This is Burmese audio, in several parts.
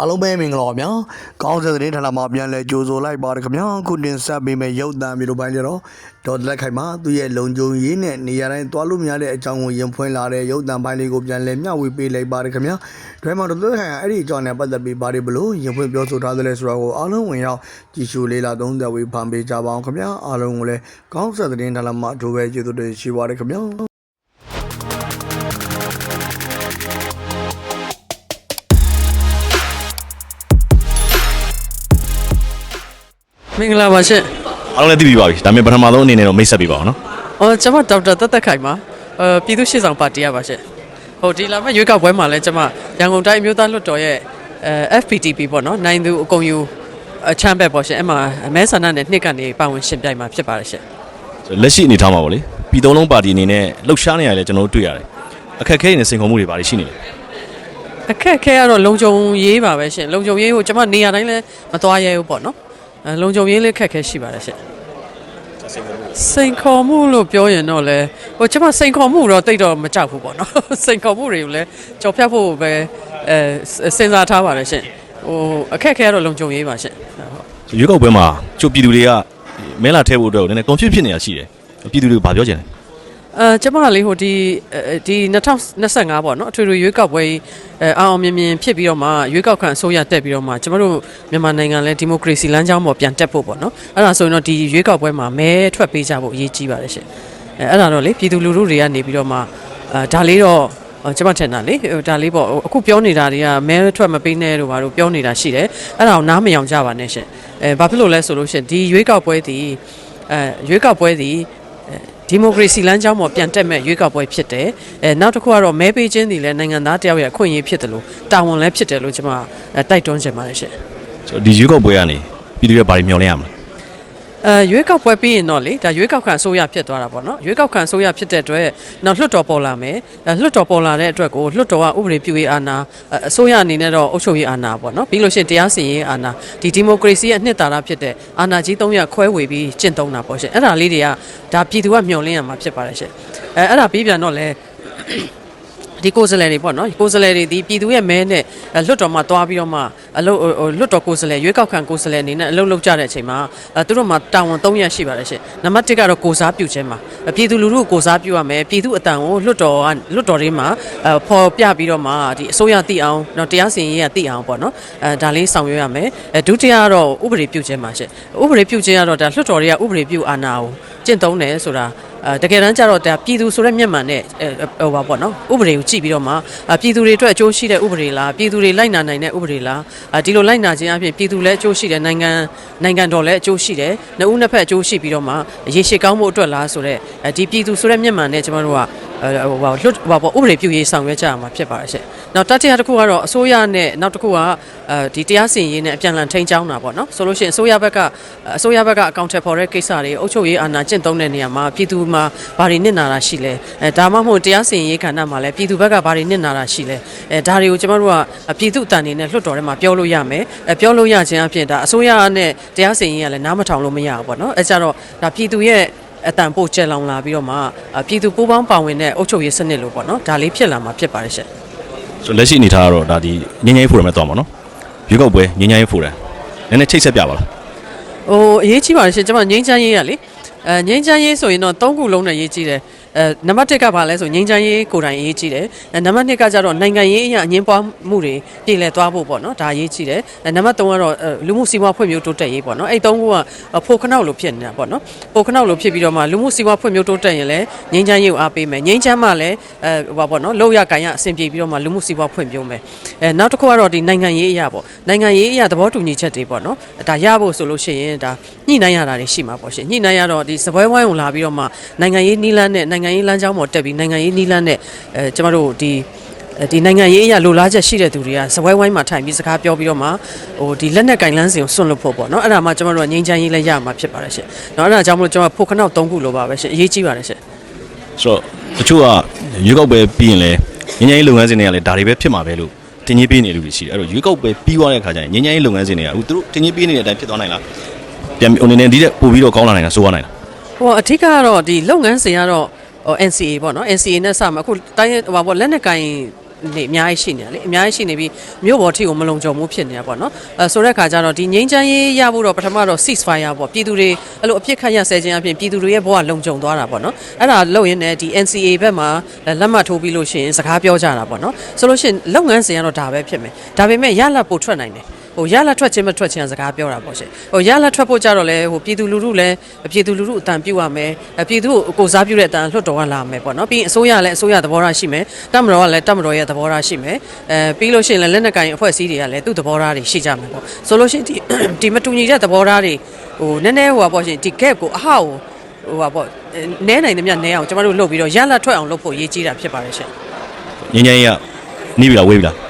အားလုံးပဲမင်္ဂလာပါဗျာကောင်းစတဲ့သတင်းဌာနမှာပြန်လဲကြိုဆိုလိုက်ပါတယ်ခင်ဗျာခုတင်ဆက်ပေးမယ့်ရုပ်သံမျိုးတို့ပိုင်းကြတော့ဒေါ်လက်ခိုင်မှာသူ့ရဲ့လုံခြုံရေးနဲ့နေရာတိုင်းသွားလို့မရတဲ့အကြောင်းကိုရင်ဖွင့်လာတဲ့ရုပ်သံပိုင်းလေးကိုပြန်လဲမျှဝေပေးလိုက်ပါတယ်ခင်ဗျာတွဲမှာဒေါ်လက်ခိုင်ကအဲ့ဒီအကြောင်းနဲ့ပတ်သက်ပြီးပါတယ်ဘလို့ရင်ဖွင့်ပြောဆိုထားသလဲဆိုတော့ကိုအားလုံးဝင်ရောက်ကြည့်ရှုလေးလာသုံးသပ်ဝေဖန်ပေးကြပါအောင်ခင်ဗျာအားလုံးကိုလည်းကောင်းစတဲ့သတင်းဌာနမှာအထူးပဲကျေးဇူးတင်ရှိပါတယ်ခင်ဗျာ မင်္ဂလာပါရှင်အားလုံးလည်းသိပြီးပါပြီဒါပေမဲ့ပထမဆုံးအနေနဲ့တော့မိတ်ဆက်ပေးပါအောင်နော်။အော်ကျွန်မဒေါက်တာသက်သက်ခိုင်ပါ။အဲပြည်သူ့ရှေ့ဆောင်ပါတီရပါရှင်။ဟိုဒီလာမယ့်ရွေးကောက်ပွဲမှာလည်းကျွန်မရန်ကုန်တိုင်းအမျိုးသားလွှတ်တော်ရဲ့အဲ FPTP ပေါ့နော်နိုင်သူအကုန်ယူအချမ်းဘက်ပေါ့ရှင်။အဲ့မှာအမဲဆန္ဒနဲ့နှစ်ကနေပါဝင်ရှင်ပြိုင်မှာဖြစ်ပါတယ်ရှင်လက်ရှိအနေထားမှာပေါ့လေပြည်သုံးလုံးပါတီအနေနဲ့လှုပ်ရှားနေရတယ်ကျွန်တော်တို့တွေ့ရတယ်အခက်အခဲတွေနဲ့စိန်ခေါ်မှုတွေဘာတွေရှိနေလဲ။အခက်အခဲကတော့လုံခြုံရေးပါပဲရှင်။လုံခြုံရေးကိုကျွန်မနေရာတိုင်းလည်းမသွားရဲဘူးပေါ့နော်။အဲ လုံခြုံရေးလေးခက်ခဲရှိပါတယ်ရှင်။စိန်ခေါ်မှုလို့ပြောရင်တော့လေဟိုကျွန်မစိန်ခေါ်မှုတော့တိတ်တော့မကြောက်ဘူးပေါ့နော်စိန်ခေါ်မှုတွေကိုလည်းကြော်ဖြတ်ဖို့ပဲအဲစဉ်းစားထားပါတယ်ရှင်ဟိုအခက်အခဲကတော့လုံခြုံရေးပါရှင်ဟုတ်ရွေးကောက်ပွဲမှာကျုပ်ပြည်သူတွေကမဲလာထဲဖို့အတွက်ကိုနည်းနည်း confuse ဖြစ်နေတာရှိတယ်ပြည်သူတွေကိုဘာပြောချင်လဲ အဲကျွန်မလေးဟိုဒီအဲဒီ2025ပေါ့နော်အထွေထွေရွေးကောက်ပွဲအဲအောင်အောင်မြင်မြင်ဖြစ်ပြီးတော့မှရွေးကောက်ခံအစိုးရတက်ပြီးတော့မှကျွန်တော်တို့မြန်မာနိုင်ငံလဲဒီမိုကရေစီလမ်းကြောင်းပေါ်ပြန်တက်ဖို့ပေါ့နော်အဲ့ဒါဆိုရင်တော့ဒီရွေးကောက်ပွဲမှာမဲထွက်ပေးကြဖို့အရေးကြီးပါတယ်ရှင်အဲအဲ့ဒါတော့လေပြည်သူလူထုတွေကနေပြီးတော့မှအဲဒါလေးတော့အော်ကျွန်မထင်တာလေဟိုဒါလေးပေါ့ဟိုအခုပြောနေတာတွေကမဲထွက်မပေးနဲ့လို့ဘာလို့ပြောနေတာရှိတယ်အဲ့ဒါကိုနားမယောင်ကြပါနဲ့ရှင်အဲဘာဖြစ်လို့လဲဆိုလို့ရှင်ဒီရွေးကောက်ပွဲဒီအဲရွေးကောက်ပွဲဒီ ဒီမိုကရေစီလမ်းကြောင်းပေါ်ပြန်တက်မဲ့ရွေးကောက်ပွဲဖြစ်တယ်အဲနောက်တစ်ခုကတော့မဲပေးခြင်းဒီလည်းနိုင်ငံသားတယောက်ရဲ့အခွင့်အရေးဖြစ်တယ်လို့တာဝန်လည်းဖြစ်တယ်လို့ကျွန်မအဲတိုက်တွန်းချင်ပါတယ်ရှင်ဆိုတော့ဒီရွေးကောက်ပွဲကနေပြည်သူတွေဘာတွေမျှော်လင့်ရမလဲ အဲရွေးကောက်ပွဲပြီးရင်တော့လေဒါရွေးကောက်ခံအစိုးရဖြစ်သွားတာပေါ့နော်ရွေးကောက်ခံအစိုးရဖြစ်တဲ့အတွက်နောက်လွှတ်တော်ပေါ်လာမယ်အဲလွှတ်တော်ပေါ်လာတဲ့အတွက်ကိုလွှတ်တော်ကဥပဒေပြုရေးအာဏာအဲအစိုးရအနေနဲ့တော့အုပ်ချုပ်ရေးအာဏာပေါ့နော်ပြီးလို့ရှိရင်တရားစီရင်ရေးအာဏာဒီဒီမိုကရေစီရဲ့အနှစ်သာရဖြစ်တဲ့အာဏာကြီး၃ရပ်ခွဲဝေပြီးကျင့်သုံးတာပေါ့ရှင်အဲ့ဒါလေးတွေကဒါပြည်သူကမျှော်လင့်ရမှာဖြစ်ပါတယ်ရှင်အဲအဲ့ဒါပြီးပြန်တော့လေ ဒီကိုယ်စားလှယ်တွေပေါ့နော်ကိုယ်စားလှယ်တွေဒီပြည်သူရဲ့မဲနဲ့အဲလွတ်တော်မှာတွားပြီးတော့မှအလုပ်ဟိုဟိုလွတ်တော်ကိုယ်စားလှယ်ရွေးကောက်ခံကိုယ်စားလှယ်အနေနဲ့အလုပ်လုပ်ကြတဲ့အချိန်မှာအဲသူတို့မှာတာဝန်၃ရက်ရှိပါတယ်ရှင်နံပါတ်၁ကတော့ကိုစားပြုခြင်းမှာအဲပြည်သူလူထုကိုကိုစားပြုရမယ်ပြည်သူအတန်ကိုလွတ်တော်ကလွတ်တော်တွေမှာအဲပေါ်ပြပြီးတော့မှဒီအစိုးရသိအောင်တော့တရားစီရင်ရေးကသိအောင်ပေါ့နော်အဲဒါလေးဆောင်ရွက်ရမယ်အဲဒုတိယကတော့ဥပဒေပြုခြင်းမှာရှင်ဥပဒေပြုခြင်းကတော့ဒါလွတ်တော်တွေကဥပဒေပြုအာဏာကိုကျင့်သုံးတယ်ဆိုတာအဲ တကယ်တမ်းကျတော့ဒါပြည်သူဆိုတဲ့မျက်မှန်နဲ့ဟိုပါပေါ့နော်ဥပဒေကိုကြည့်ပြီးတော့မှအာပြည်သူတွေအတွက်အကျိုးရှိတဲ့ဥပဒေလားပြည်သူတွေလိုက်နာနိုင်တဲ့ဥပဒေလားအာဒီလိုလိုက်နာခြင်းအပြင်ပြည်သူလည်းအကျိုးရှိတယ်နိုင်ငံနိုင်ငံတော်လည်းအကျိုးရှိတယ်နှစ်ဦးနှစ်ဖက်အကျိုးရှိပြီးတော့မှရေရှည်ကောင်းဖို့အတွက်လားဆိုတော့အဲဒီပြည်သူဆိုတဲ့မျက်မှန်နဲ့ကျွန်တော်တို့ကအဲ ဟိုပါလွတ်ဟိုပါပေါ့ဥပဒေပြုရေးဆောင်ရွက်ကြရမှာဖြစ်ပါတယ်ရှင့်။နောက်တတိယတစ်ခုကတော့အစိုးရနဲ့နောက်တစ်ခုကအဲဒီတရားစီရင်ရေးနဲ့အပြန်အလှန်ထိန်းချောင်းတာပေါ့နော်။ဆိုလို့ရှိရင်အစိုးရဘက်ကအစိုးရဘက်ကအကောင့်ထက်ဖော်တဲ့ကိစ္စတွေအုပ်ချုပ်ရေးအာဏာကျင့်သုံးတဲ့နေရာမှာပြည်သူမှာဘာတွေနစ်နာတာရှိလဲ။အဲဒါမှမဟုတ်တရားစီရင်ရေးခန္ဓာမှာလည်းပြည်သူဘက်ကဘာတွေနစ်နာတာရှိလဲ။အဲဒါတွေကိုကျွန်တော်တို့ကပြည်သူအတန်နေနဲ့လွှတ်တော်ထဲမှာပြောလို့ရမယ်။အဲပြောလို့ရခြင်းအပြင်ဒါအစိုးရနဲ့တရားစီရင်ရေးကလည်းနားမထောင်လို့မရဘူးပေါ့နော်။အဲကြတော့ဒါပြည်သူရဲ့ အတန်ပို့ကျက်လောင်လာပြီးတော့မှအာပြည်သူပူးပေါင်းပါဝင်တဲ့အုပ်ချုပ်ရေးစနစ်လို့ပေါ့နော်ဒါလေးဖြစ်လာမှာဖြစ်ပါတယ်ရှင့်ဆိုတော့လက်ရှိအနေထားကတော့ဒါဒီငင်းငင်းဖိုရမ်နဲ့တော့မှာနော်ရွေးကောက်ပွဲငင်းငင်းဖိုရမ်နည်းနည်းချိတ်ဆက်ပြပါလားဟိုအရေးကြီးပါတယ်ရှင်ကျွန်မငိမ့်ချမ်းရေးရလေအဲငိမ့်ချမ်းရေးဆိုရင်တော့၃ခုလုံးနဲ့ရေးကြီးတယ် အဲနံပါတ်1ကဘာလဲဆိုငိမ့်ချမ်းရေးကိုယ်တိုင်အရေးကြီးတယ်အဲနံပါတ်2ကကြတော့နိုင်ငံရေးအရာအငင်းပွားမှုတွေပြည်လည်သွားဖို့ပေါ့နော်ဒါအရေးကြီးတယ်အဲနံပါတ်3ကတော့အဲလူမှုစီးပွားဖွံ့ဖြိုးတိုးတက်ရေးပေါ့နော်အဲ့၃ခုကဖိုခနောက်လို့ဖြစ်နေတာပေါ့နော်ဖိုခနောက်လို့ဖြစ်ပြီးတော့မှလူမှုစီးပွားဖွံ့ဖြိုးတိုးတက်ရင်လည်းငိမ့်ချမ်းရေးကိုအားပေးမယ်ငိမ့်ချမ်းမှလည်းအဲဟိုပါပေါ့နော်လောက်ရကန်ရအဆင်ပြေပြီးတော့မှလူမှုစီးပွားဖွံ့ဖြိုးမယ်အဲနောက်တစ်ခုကတော့ဒီနိုင်ငံရေးအရာပေါ့နိုင်ငံရေးအရာသဘောတူညီချက်တွေပေါ့နော်ဒါရဖို့ဆိုလို့ရှိရင်ဒါညှိနှိုင်းရတာတွေရှိမှာပေါ့ရှင်ညှိနှိုင်းရတော့ဒီစပွဲဝိုင်းကိုလာပြီးတော့မှနိုင်ငံရေးနီးလန်းနဲ့နိုင်ငံရေးလမ်းကြောင်းပေါ်တက်ပြီးနိုင်ငံရေးနီးလန်းနဲ့အဲကျမတို့ဒီဒီနိုင်ငံရေးအရာလိုလားချက်ရှိတဲ့သူတွေကစပွဲဝိုင်းမှာထိုင်ပြီးစကားပြောပြီးတော့မှဟိုဒီလက်နက်ကင်လန်းစင်ကိုစွန့်လွတ်ဖို့ပေါ့နော်အဲ့ဒါမှကျမတို့ကငြိမ်းချမ်းရေးလည်းရမှာဖြစ်ပါတယ်ရှင်။နော်အဲ့ဒါကြောင့်မလို့ကျွန်တော်ဖို့ခနောက်၃ခုလိုပါပဲရှင်အရေးကြီးပါတယ်ရှင်ဆိုတော့တချို့ကရွေးကောက်ပွဲပြီးရင်လည်းငင်းငင်းလုပ်ငန်းစဉ်တွေကလည်းဒါတွေပဲဖြစ်မှာပဲလို့တင်ကြီးပေးနေလူတွေရှိတယ်အဲ့တော့ရွေးကောက်ပွဲပြီးသွားတဲ့ခါကျရင်ငင်းငင်းလုပ်ငန်းစဉ်တွေကအခုသူတို့တင်ကြီးပေးနေတဲ့အတိုင်းဖြစ်သွားနိုင်လားပြန်ဟိုနေနေဒီတဲ့ပို့ပြီးတော့ကောင်းလာနိုင်တာစိုးရနိုင်လားဟိုအထူးကတော့ဒီလုပ်ငန်းစဉ်ကတော့ ဟို NCA ပေါ့နော် NCA နဲ့စမှာအခုတိုင်းဟိုပါပေါ့လက်နက်ကင်နေအများကြီးရှိနေတယ်လေအများကြီးရှိနေပြီးမြို့ပေါ်ထိကိုမလုံခြုံမှုဖြစ်နေတာပေါ့နော်အဲဆိုတဲ့ခါကျတော့ဒီငိမ့်ချမ်းရေးရဖို့တော့ပထမတော့ cease fire ပေါ့ပြည်သူတွေအဲ့လိုအပြစ်ခတ်ရဆဲခြင်းအပြင်ပြည်သူတွေရဲ့ဘဝလုံခြုံသွားတာပေါ့နော်အဲ့ဒါလုပ်ရင်းနဲ့ဒီ NCA ဘက်မှာလက်မှတ်ထိုးပြီးလို့ရှိရင်စကားပြောကြတာပေါ့နော်ဆိုလို့ရှိရင်လုပ်ငန်းစဉ်ကတော့ဒါပဲဖြစ်မယ်ဒါပေမဲ့ရလက်ပို့ထွက်နိုင်တယ် ဟိုရလက်ထွက်ခြင်းမထွက်ခြင်းကစကားပြောတာပေါ့ရှင်ဟိုရလက်ထွက်ဖို့ကြတော့လေဟိုပြည်သူလူထုလည်းပြည်သူလူထုအတန်ပြုတ်ရမယ်အပြည်သူကိုကိုစားပြုတဲ့အတန်လွတ်တော်ကလာမယ်ပေါ့နော်ပြီးရင်အစိုးရလည်းအစိုးရသဘောထားရှိမယ်တပ်မတော်ကလည်းတပ်မတော်ရဲ့သဘောထားရှိမယ်အဲပြီးလို့ရှိရင်လည်းလက်နက်ကင်အဖွဲ့အစည်းတွေကလည်းသူ့သဘောထားတွေရှိကြမယ်ပေါ့ဆိုလို့ရှိရင်ဒီဒီမတူညီတဲ့သဘောထားတွေဟိုနည်းနည်းဟိုပါပေါ့ရှင်ဒီ gap ကိုအဟောက်ဟိုပါပေါ့နဲနိုင်သမျှနဲအောင်ကျမတို့လုပ်ပြီးတော့ရလက်ထွက်အောင်လုပ်ဖို့ရည်ကြီးတာဖြစ်ပါတယ်ရှင်ငញ្ញရင်ကနီးပြီလားဝေးပြီလား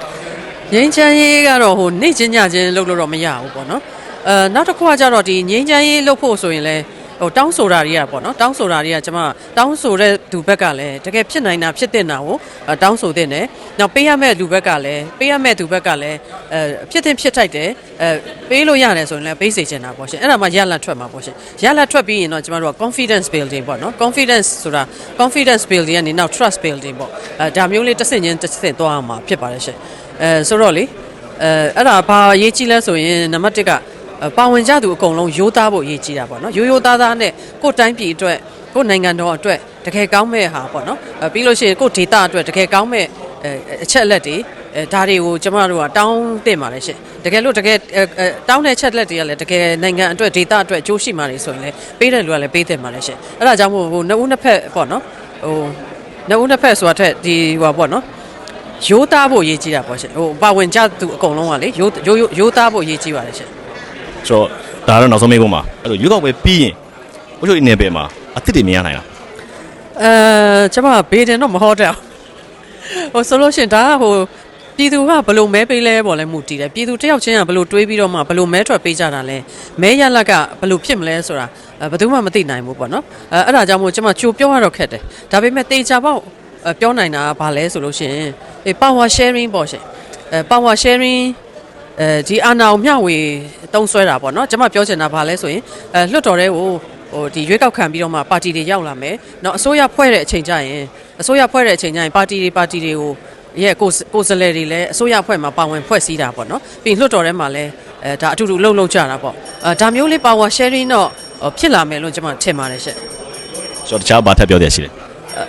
ငိမ့်ချမ်းရေးကတော့ဟိုနေချင်းညချင်းလုပ်လို့တော့မရဘူးပေါ့နော်အဲနောက်တစ်ခုကကြတော့ဒီငိမ့်ချမ်းရေးလုပ်ဖို့ဆိုရင်လည်းဟိုတောင်းဆိုတာတွေကပေါ့နော်တောင်းဆိုတာတွေကကျွန်မတောင်းဆိုတဲ့လူဘက်ကလည်းတကယ်ဖြစ်နိုင်တာဖြစ်တဲ့နာကိုအဲတောင်းဆိုတဲ့နဲ့နောက်ပေးရမယ့်လူဘက်ကလည်းပေးရမယ့်သူဘက်ကလည်းအဲဖြစ်တဲ့ဖြစ်ထိုက်တယ်အဲပေးလို့ရတယ်ဆိုရင်လည်းပေးစေချင်တာပေါ့ရှင်အဲ့ဒါမှရလတ်ထွက်မှာပေါ့ရှင်ရလတ်ထွက်ပြီးရင်တော့ကျွန်တော်တို့က confidence building ပေါ့နော် confidence ဆိုတာ confidence building ကနေနောက် trust building ပေါ့အဲဒါမျိုးလေးတစ်ဆင့်ချင်းတစ်ဆင့်သွားအောင်မှာဖြစ်ပါတယ်ရှင် အဲဆိုတော့လေအဲအဲ့ဒါဘာအရေးကြီးလဲဆိုရင်နံပါတ်1ကအဲပါဝင်ကြသူအကုန်လုံးရိုးသားဖို့အရေးကြီးတာပေါ့နော်ရိုးရိုးသားသားနဲ့ကိုယ်တိုင်းပြည်အတွက်ကိုယ်နိုင်ငံတော်အတွက်တကယ်ကောင်းမဲ့ဟာပေါ့နော်အဲပြီးလို့ရှိရင်ကိုယ်ဒေတာအတွက်တကယ်ကောင်းမဲ့အဲအချက်အလက်တွေအဲဒါတွေကိုကျမတို့ကတောင်းတင်ပါလေရှင်တကယ်လို့တကယ်အဲအဲတောင်းတဲ့အချက်လက်တွေကလည်းတကယ်နိုင်ငံအတွက်ဒေတာအတွက်အကျိုးရှိမှလေဆိုရင်လည်းပေးတဲ့လူကလည်းပေးတယ်မှာလေရှင်အဲ့ဒါကြောင့်မို့ဟိုနှစ်ဦးနှစ်ဖက်ပေါ့နော်ဟိုနှစ်ဦးနှစ်ဖက်ဆိုတာထက်ဒီဟိုပါပေါ့နော် ရိုးသားဖို့အရေးကြီးတာပေါ့ရှင်ဟိုပါဝင်ကြသူအကုန်လုံးကလေရိုးရိုးရိုးရိုးသားဖို့အရေးကြီးပါတယ်ရှင်ဆိုတော့ဒါကတော့နောက်ဆုံးမေးခွန်းပါအဲ့တော့ရွေးကောက်ပွဲပြီးရင်ဘုချိုဒီနယ်ပယ်မှာအစ်စ်တွေမြင်ရနိုင်လားအဲကျွန်မဘေးတင်တော့မဟုတ်တော့ဟိုဆိုလို့ရှင်ဒါကဟိုပြည်သူကဘလို့မဲပေးလဲပေါ့လဲမူတည်တယ်ပြည်သူတယောက်ချင်းကဘလို့တွေးပြီးတော့မှဘလို့မဲထွက်ပေးကြတာလဲမဲရလက်ကဘလို့ဖြစ်မလဲဆိုတာအဲဘယ်သူမှမသိနိုင်ဘူးပေါ့နော်အဲအဲ့ဒါကြောင့်မို့ကျွန်မကြိုပြောရတော့ခက်တယ်ဒါပေမဲ့တေချာပေါ့အဲပြောနိုင်တာကဘာလဲဆိုလို့ရှင် အေး power sharing ပေါ့ရှင်အဲ power sharing အဲဒီအာနာကိုမျှဝေတုံးဆွဲတာပေါ့နော်ကျွန်မပြောချင်တာဘာလဲဆိုရင်အဲလွှတ်တော်တဲ့ကိုဟိုဒီရွေးကောက်ခံပြီးတော့မှပါတီတွေရောက်လာမယ်။နောက်အစိုးရဖွဲ့တဲ့အချိန်ကျရင်အစိုးရဖွဲ့တဲ့အချိန်ကျရင်ပါတီတွေပါတီတွေကိုရဲ့ကိုယ်ကိုယ်စားလှယ်တွေလည်းအစိုးရဖွဲ့မှာပါဝင်ဖွဲ့စည်းတာပေါ့နော်။ပြီးရင်လွှတ်တော်ထဲမှာလည်းအဲဒါအတူတူလှုပ်လှုပ်ကြတာပေါ့။အဲဒါမျိုးလေး power sharing တော့ဟိုဖြစ်လာမယ်လို့ကျွန်မထင်ပါတယ်ရှင့်။ဆိုတော့တခြားဘာထပ်ပြောရရှိလဲ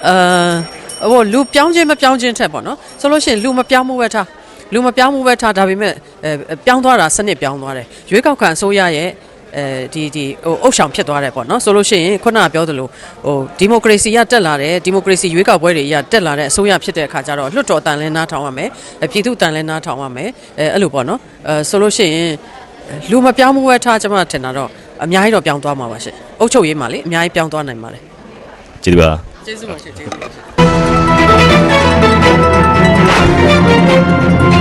အဲ ဟိုလူပြောင်းခြင်းမပြောင်းခြင်းထက်ပေါ့နော်ဆိုလို့ရှိရင်လူမပြောင်းမှုပဲထားလူမပြောင်းမှုပဲထားဒါပေမဲ့အဲပြောင်းသွားတာစနစ်ပြောင်းသွားတယ်ရွေးကောက်ခံအစိုးရရဲ့အဲဒီဒီဟိုအုပ်ဆောင်ဖြစ်သွားတယ်ပေါ့နော်ဆိုလို့ရှိရင်ခုနကပြောသလိုဟိုဒီမိုကရေစီရတက်လာတယ်ဒီမိုကရေစီရွေးကောက်ပွဲတွေရတက်လာတဲ့အစိုးရဖြစ်တဲ့အခါကျတော့လွှတ်တော်အတန်လဲနားထောင်ရမယ်အဲပြည်သူအတန်လဲနားထောင်ရမယ်အဲအဲ့လိုပေါ့နော်အဲဆိုလို့ရှိရင်လူမပြောင်းမှုပဲထားကျွန်မထင်တာတော့အများကြီးတော့ပြောင်းသွားမှာပါရှင့်အုပ်ချုပ်ရေးမှာလေအများကြီးပြောင်းသွားနိုင်ပါတယ်ကျေးဇူးပါကျေးဇူးပါရှင်ကျေးဇူးပါ Thank you.